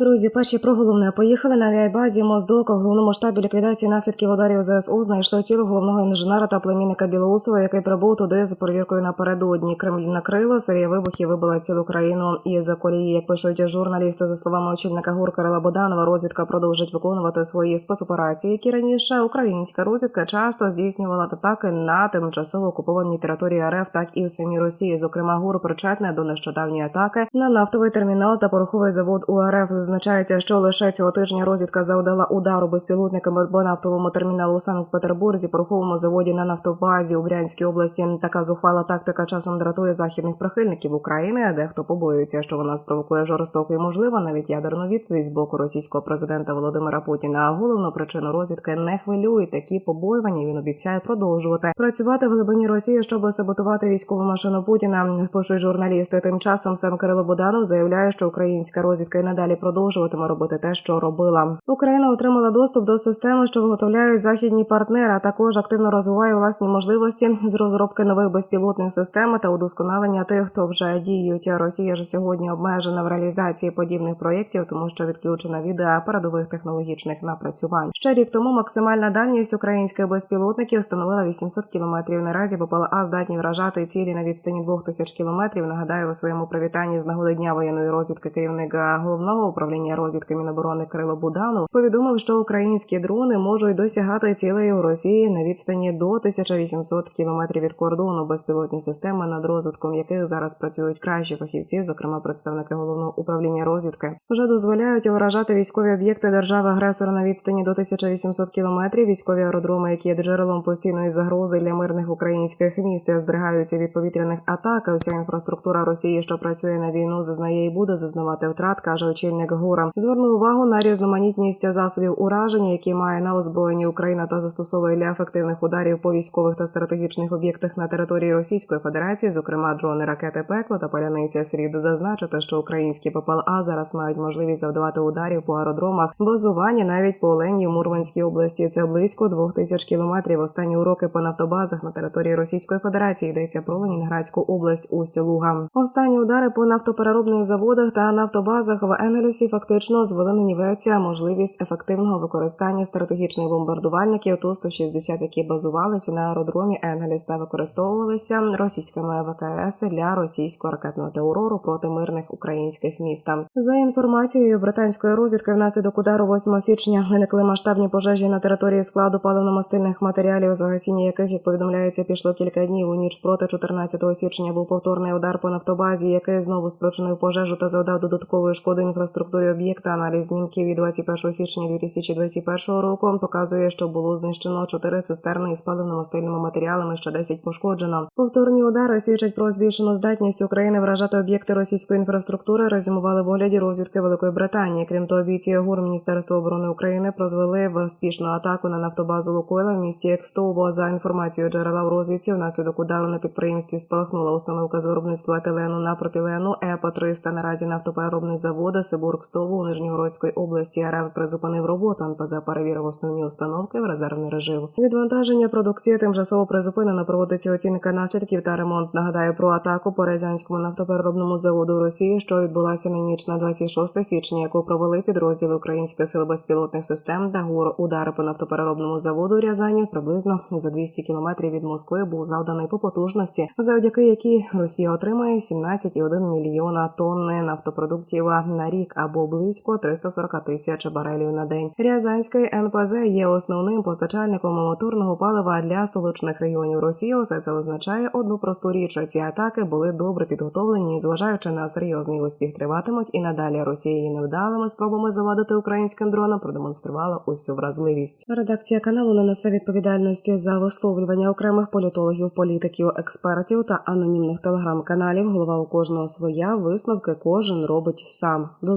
Друзі, перші про головне поїхали на авіабазі Моздока. В головному штабі ліквідації наслідків ударів ЗСУ знайшли тіло головного інженера та племінника Білоусова, який прибув туди з перевіркою напередодні. Кремль накрило, серія вибухів вибила цілу країну і за колії, як пишуть журналісти, за словами очільника ГУР Кирила Боданова, розвідка продовжить виконувати свої спецоперації, які раніше українська розвідка часто здійснювала атаки на тимчасово окупованій території РФ, так і в самій Росії. Зокрема, ГУР причетне до нещодавньої атаки на нафтовий термінал та пороховий завод УРФ. Зазначається, що лише цього тижня розвідка завдала удару безпілотниками по нафтовому терміналу у Санкт-Петербурзі, пороховому заводі на нафтобазі у Брянській області. Така зухвала тактика часом дратує західних прихильників України, а дехто побоюється, що вона спровокує жорстоку і можливо навіть ядерну відповідь з боку російського президента Володимира Путіна. А головну причину розвідки не хвилюють такі побоювання. Він обіцяє продовжувати працювати в глибині Росії, щоб саботувати військову машину Путіна. Пишуть журналісти. Тим часом сам Кирило Боданов заявляє, що українська розвідка і надалі продовжуватиме робити те, що робила. Україна отримала доступ до системи, що виготовляють західні партнери. а Також активно розвиває власні можливості з розробки нових безпілотних систем та удосконалення тих, хто вже діють. Росія ж сьогодні обмежена в реалізації подібних проєктів, тому що відключена від передових технологічних напрацювань. Ще рік тому максимальна дальність українських безпілотників становила 800 кілометрів. Наразі БПЛА здатні вражати цілі на відстані 2000 кілометрів. Нагадаю у своєму привітанні з нагоди дня воєнної розвідки керівник головного управління розвідки Міноборони Кирило Буданов повідомив, що українські дрони можуть досягати цілей у Росії на відстані до 1800 кілометрів від кордону. Безпілотні системи, над розвитком яких зараз працюють кращі фахівці, зокрема представники головного управління розвідки, вже дозволяють вражати військові об'єкти держави-агресора на відстані до 1800 кілометрів. Військові аеродроми, які є джерелом постійної загрози для мирних українських міст, здригаються від повітряних атак. Вся інфраструктура Росії, що працює на війну, зазнає і буде зазнавати втрат, каже очільник ГУРа. Звернув увагу на різноманітність засобів ураження, які має на озброєнні Україна та застосовує для ефективних ударів по військових та стратегічних об'єктах на території Російської Федерації, зокрема дрони, ракети, пекло та паляниця. Слід зазначити, що українські ППЛА зараз мають можливість завдавати ударів по аеродромах, базування навіть по Олені в Мурманській області. Це близько двох тисяч кілометрів. Останні уроки по нафтобазах на території Російської Федерації йдеться про Ленінградську область Устя Луга. Останні удари по нафтопереробних заводах та нафтобазах в Енгельсі фактично звели на нівеця можливість ефективного використання стратегічних бомбардувальників ту 160 які базувалися на аеродромі Енгельс та використовувалися російськими ВКС для російського ракетного терору проти мирних українських міст. За інформацією британської розвідки, внаслідок удару 8 січня виникли масштабні пожежі на території складу паливно-мастильних матеріалів, за гасіння яких, як повідомляється, пішло кілька днів. У ніч проти 14 січня був повторний удар по нафтобазі, який знову спричинив пожежу та завдав додаткової шкоди інфраструктурі об'єкта. Аналіз знімків від 21 січня 2021 року показує, що було знищено 4 цистерни із паливно-мастильними матеріалами, ще 10 пошкоджено. Повторні удари свідчать про збільшену здатність України вражати об'єкти російської інфраструктури. Резюмували в огляді розвідки Великої Британії. Крім того, бійці ГУР Міністерства оборони України прозвели в успішну атаку на нафтобазу Лукойла в місті Екстово. За інформацією джерела в розвідці, внаслідок удару на підприємстві спалахнула установка з виробництва етилену на пропілену ЕПА 300 Наразі нафтопереробний завод Сибургстову у Нижньогородської області РФ призупинив роботу. НПЗ перевірив основні установки в резервний режим. Відвантаження продукції тимчасово призупинено. Проводиться оцінка наслідків та ремонт. Нагадаю про атаку по Рязанському нафтопереробному заводу Росії, що відбулася на ніч на 26 січня, яку провели підрозділи українських сил безпілотних систем та ГУР. Удари по нафтопереробному заводу у Рязані приблизно за 200 кілометрів від Москви був завданий по потужності, завдяки якій Росія отримає 17,1 мільйона тонни нафтопродуктів на рік або близько 340 тисяч барелів на день. Рязанський НПЗ є основним постачальником моторного палива для столичних регіонів Росії. Усе це означає одну просту річ. Ці атаки були добре підготовлені, зважаючи на серйозний успіх, триватимуть і надалі Росія невдалими спробами завадити українським дронам продемонструвала усю вразливість. Редакція каналу не несе відповідальності за висловлювання окремих політологів, політиків, експертів та анонімних телеграм-каналів. Голова у кожного своя висновки кожен робить сам. До